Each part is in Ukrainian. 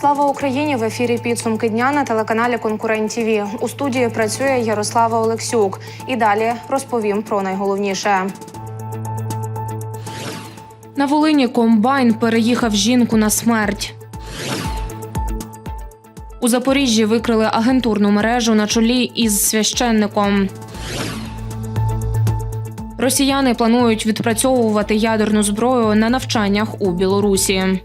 Слава Україні! В ефірі підсумки дня на телеканалі Конкурент ТІВІ. У студії працює Ярослава Олексюк. І далі розповім про найголовніше. На Волині комбайн переїхав жінку на смерть. У Запоріжжі викрили агентурну мережу на чолі із священником. Росіяни планують відпрацьовувати ядерну зброю на навчаннях у Білорусі.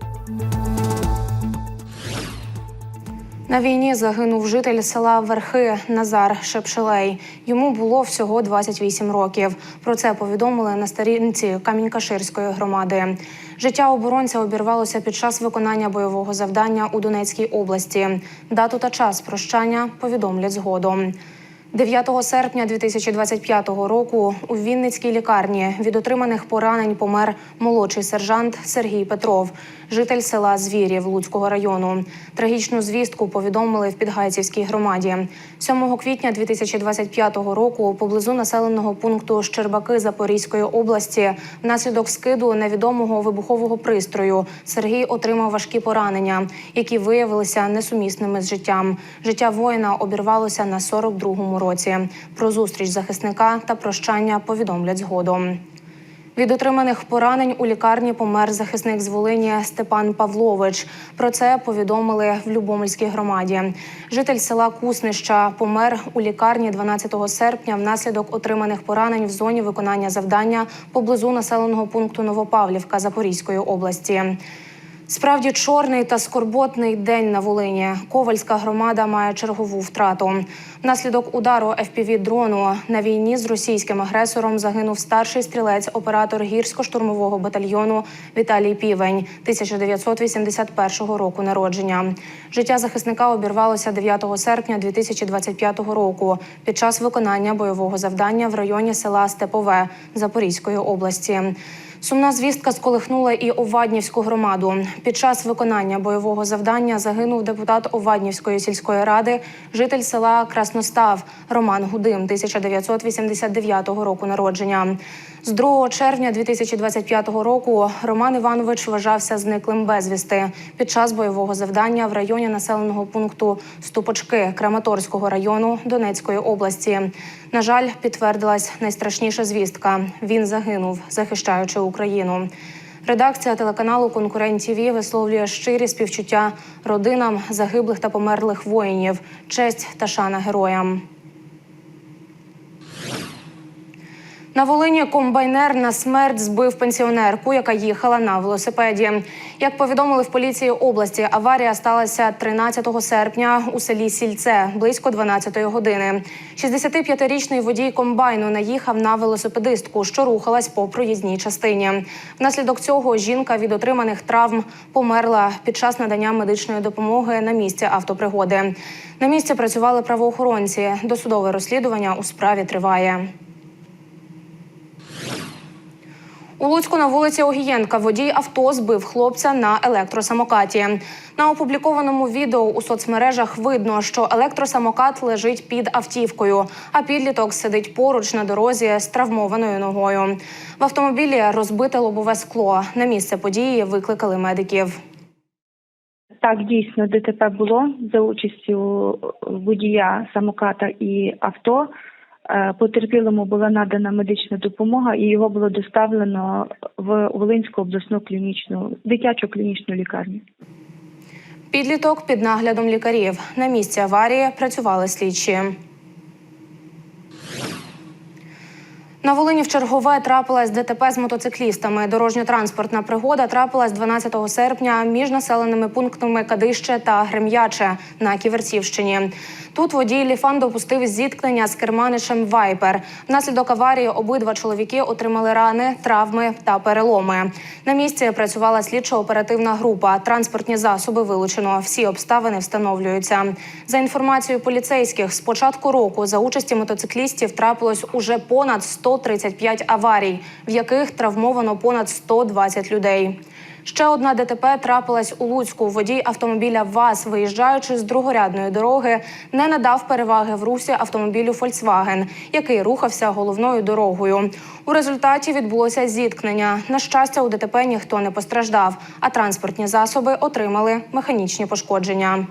На війні загинув житель села Верхи Назар Шепшелей. Йому було всього 28 років. Про це повідомили на сторінці Камінь-Каширської громади. Життя оборонця обірвалося під час виконання бойового завдання у Донецькій області. Дату та час прощання повідомлять згодом. 9 серпня 2025 року у Вінницькій лікарні від отриманих поранень помер молодший сержант Сергій Петров, житель села Звірів Луцького району. Трагічну звістку повідомили в Підгайцівській громаді. 7 квітня 2025 року поблизу населеного пункту Щербаки Запорізької області внаслідок скиду невідомого вибухового пристрою Сергій отримав важкі поранення, які виявилися несумісними з життям. Життя воїна обірвалося на 42-му році. Про зустріч захисника та прощання повідомлять згодом. Від отриманих поранень у лікарні помер захисник з Волині Степан Павлович. Про це повідомили в Любомельській громаді. Житель села Куснища помер у лікарні 12 серпня внаслідок отриманих поранень в зоні виконання завдання поблизу населеного пункту Новопавлівка Запорізької області. Справді чорний та скорботний день на Волині. Ковальська громада має чергову втрату. Внаслідок удару fpv дрону на війні з російським агресором загинув старший стрілець, оператор гірсько-штурмового батальйону Віталій Півень 1981 року народження. Життя захисника обірвалося 9 серпня 2025 року під час виконання бойового завдання в районі села Степове Запорізької області. Сумна звістка сколихнула і Оваднівську громаду. Під час виконання бойового завдання загинув депутат Оваднівської сільської ради, житель села Красностав Роман Гудим, 1989 року народження. З 2 червня 2025 року Роман Іванович вважався зниклим безвісти під час бойового завдання в районі населеного пункту Ступочки Краматорського району Донецької області. На жаль, підтвердилась найстрашніша звістка. Він загинув, захищаючи Україну. Редакція телеканалу Конкурент ТІВІ висловлює щирі співчуття родинам загиблих та померлих воїнів, честь та шана героям. На Волині комбайнер на смерть збив пенсіонерку, яка їхала на велосипеді. Як повідомили в поліції області, аварія сталася 13 серпня у селі Сільце близько 12 години. 65-річний водій комбайну наїхав на велосипедистку, що рухалась по проїзній частині. Внаслідок цього жінка від отриманих травм померла під час надання медичної допомоги на місці автопригоди. На місці працювали правоохоронці. Досудове розслідування у справі триває. У Луцьку на вулиці Огієнка водій авто збив хлопця на електросамокаті. На опублікованому відео у соцмережах видно, що електросамокат лежить під автівкою, а підліток сидить поруч на дорозі з травмованою ногою. В автомобілі розбите лобове скло. На місце події викликали медиків. Так, дійсно, ДТП було за участю водія самоката і авто. Е, Потерпілому була надана медична допомога, і його було доставлено в Волинську обласну клінічну дитячу клінічну лікарню. Підліток під наглядом лікарів. На місці аварії працювали слідчі. На Волині в чергове трапилась ДТП з мотоциклістами. Дорожньо-транспортна пригода трапилась 12 серпня між населеними пунктами Кадище та Грем'яче на Ківерцівщині. Тут водій Ліфан допустив зіткнення з керманичем Вайпер. Внаслідок аварії обидва чоловіки отримали рани, травми та переломи. На місці працювала слідчо-оперативна група. Транспортні засоби вилучено. Всі обставини встановлюються. За інформацією поліцейських, з початку року за участі мотоциклістів трапилось уже понад 100 135 аварій, в яких травмовано понад 120 людей. Ще одна ДТП трапилась у Луцьку. Водій автомобіля ВАЗ, виїжджаючи з другорядної дороги, не надав переваги в русі автомобілю Фольксваген, який рухався головною дорогою. У результаті відбулося зіткнення. На щастя, у ДТП ніхто не постраждав, а транспортні засоби отримали механічні пошкодження.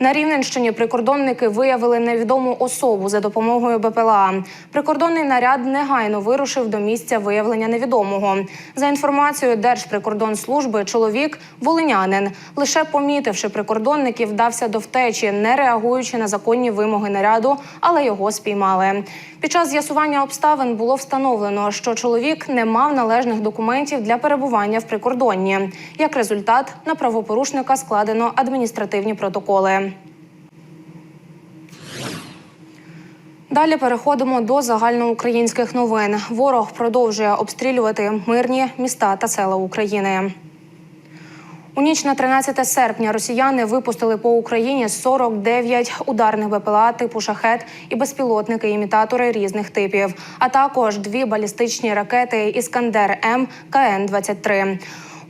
На Рівненщині прикордонники виявили невідому особу за допомогою БПЛА. Прикордонний наряд негайно вирушив до місця виявлення невідомого. За інформацією Держприкордонслужби, чоловік волинянин. Лише помітивши прикордонників, вдався до втечі, не реагуючи на законні вимоги наряду, але його спіймали. Під час з'ясування обставин було встановлено, що чоловік не мав належних документів для перебування в прикордонні. Як результат, на правопорушника складено адміністративні протоколи. Далі переходимо до загальноукраїнських новин. Ворог продовжує обстрілювати мирні міста та села України. У ніч на 13 серпня росіяни випустили по Україні 49 ударних БПЛА типу шахет і безпілотники-імітатори різних типів, а також дві балістичні ракети Іскандер М КН 23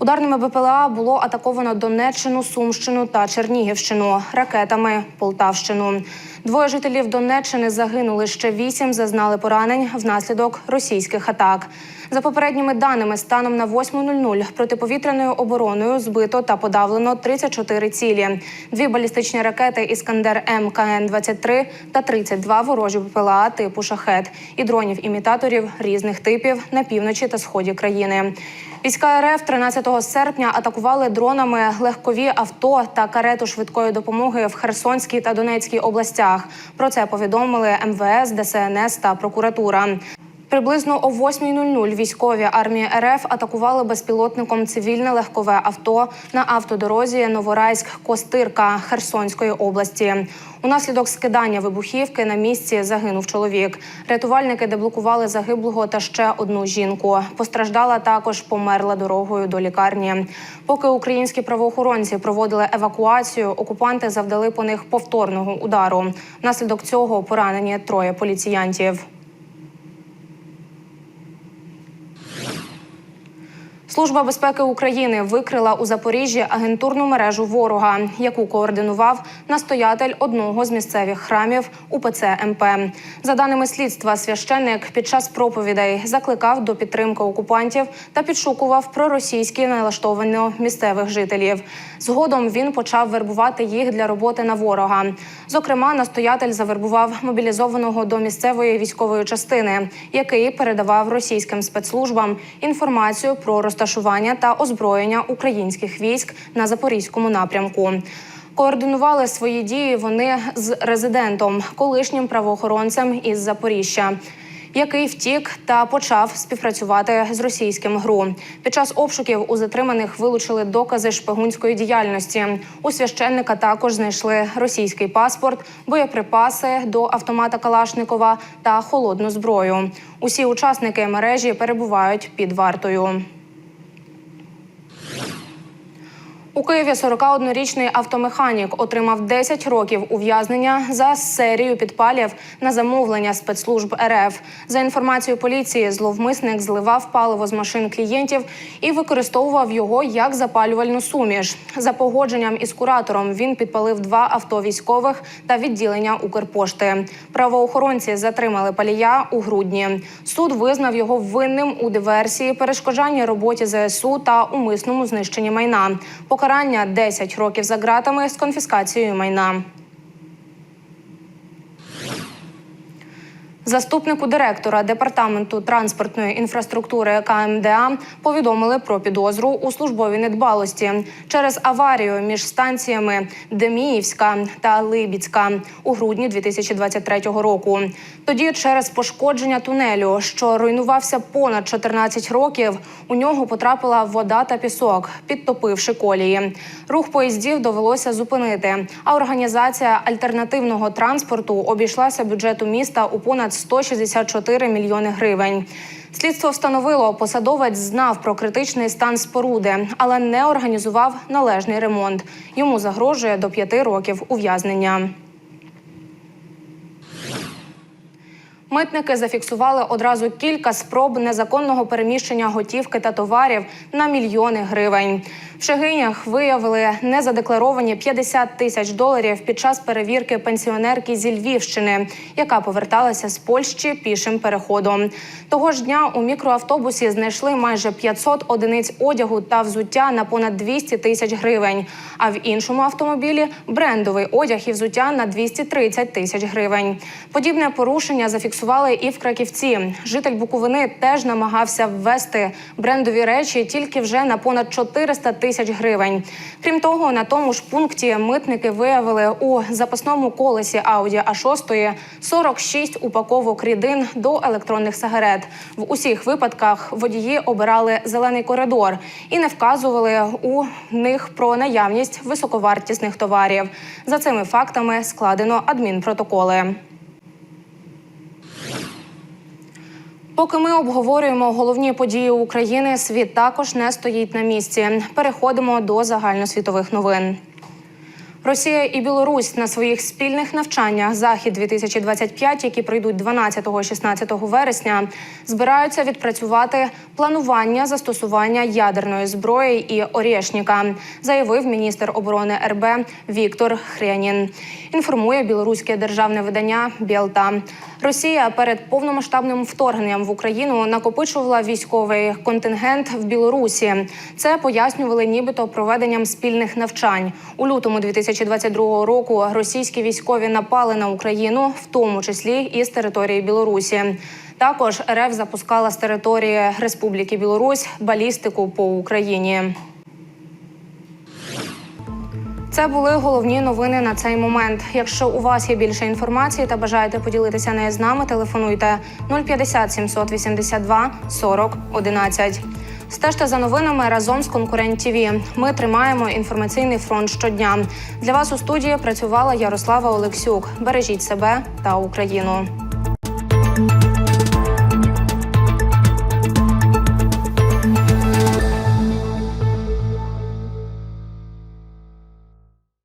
Ударними БПЛА було атаковано Донеччину, Сумщину та Чернігівщину, ракетами Полтавщину. Двоє жителів Донеччини загинули ще вісім зазнали поранень внаслідок російських атак. За попередніми даними, станом на 8.00 протиповітряною обороною збито та подавлено 34 цілі, дві балістичні ракети Іскандер М КН 23 та 32 ворожі БПЛА типу шахет і дронів-імітаторів різних типів на півночі та сході країни. Війська РФ 13 серпня атакували дронами легкові авто та карету швидкої допомоги в Херсонській та Донецькій областях. Про це повідомили МВС, ДСНС та прокуратура. Приблизно о 8.00 військові армії РФ атакували безпілотником цивільне легкове авто на автодорозі Новорайськ-Костирка Херсонської області. Унаслідок скидання вибухівки на місці загинув чоловік. Рятувальники деблокували загиблого та ще одну жінку. Постраждала також померла дорогою до лікарні. Поки українські правоохоронці проводили евакуацію, окупанти завдали по них повторного удару. Внаслідок цього поранені троє поліціянтів. Служба безпеки України викрила у Запоріжжі агентурну мережу ворога, яку координував настоятель одного з місцевих храмів УПЦ МП. За даними слідства, священник під час проповідей закликав до підтримки окупантів та підшукував проросійські налаштовані місцевих жителів. Згодом він почав вербувати їх для роботи на ворога. Зокрема, настоятель завербував мобілізованого до місцевої військової частини, який передавав російським спецслужбам інформацію про розташування та озброєння українських військ на запорізькому напрямку. Координували свої дії вони з резидентом, колишнім правоохоронцем із Запоріжжя. Який втік та почав співпрацювати з російським ГРУ. Під час обшуків у затриманих вилучили докази шпигунської діяльності. У священника також знайшли російський паспорт, боєприпаси до автомата Калашникова та холодну зброю. Усі учасники мережі перебувають під вартою. У Києві 41-річний автомеханік отримав 10 років ув'язнення за серію підпалів на замовлення спецслужб РФ. За інформацією поліції, зловмисник зливав паливо з машин клієнтів і використовував його як запалювальну суміш. За погодженням із куратором він підпалив два авто військових та відділення Укрпошти. Правоохоронці затримали палія у грудні. Суд визнав його винним у диверсії, перешкоджанні роботі ЗСУ та умисному знищенні майна. Покарання 10 років за ґратами з конфіскацією майна. Заступнику директора департаменту транспортної інфраструктури КМДА повідомили про підозру у службовій недбалості через аварію між станціями Деміївська та Либіцька у грудні 2023 року. Тоді, через пошкодження тунелю, що руйнувався понад 14 років, у нього потрапила вода та пісок, підтопивши колії. Рух поїздів довелося зупинити. А організація альтернативного транспорту обійшлася бюджету міста у понад 164 мільйони гривень. Слідство встановило, посадовець знав про критичний стан споруди, але не організував належний ремонт. Йому загрожує до п'яти років ув'язнення. Митники зафіксували одразу кілька спроб незаконного переміщення готівки та товарів на мільйони гривень. В Шегинях виявили незадекларовані 50 тисяч доларів під час перевірки пенсіонерки зі Львівщини, яка поверталася з Польщі пішим переходом. Того ж дня у мікроавтобусі знайшли майже 500 одиниць одягу та взуття на понад 200 тисяч гривень. А в іншому автомобілі брендовий одяг і взуття на 230 тисяч гривень. Подібне порушення зафіксували і в Краківці. Житель Буковини теж намагався ввести брендові речі тільки вже на понад 400 тисяч гривень. Крім того, на тому ж пункті митники виявили у запасному колесі Audi A6 46 упаковок рідин до електронних сигарет. В усіх випадках водії обирали зелений коридор і не вказували у них про наявність високовартісних товарів. За цими фактами складено адмінпротоколи. Поки ми обговорюємо головні події України, світ також не стоїть на місці. Переходимо до загальносвітових новин. Росія і Білорусь на своїх спільних навчаннях захід 2025 які пройдуть 12-16 вересня, збираються відпрацювати планування застосування ядерної зброї і Орєшніка, заявив міністр оборони РБ Віктор Хренін. Інформує білоруське державне видання Білта. Росія перед повномасштабним вторгненням в Україну накопичувала військовий контингент в Білорусі. Це пояснювали нібито проведенням спільних навчань у лютому 2022 року. Російські військові напали на Україну, в тому числі і з території Білорусі. Також РФ запускала з території Республіки Білорусь балістику по Україні. Це були головні новини на цей момент. Якщо у вас є більше інформації та бажаєте поділитися нею з нами, телефонуйте 050 782 40 11. Стежте за новинами разом з конкурент ТВ. Ми тримаємо інформаційний фронт щодня. Для вас у студії працювала Ярослава Олексюк. Бережіть себе та Україну.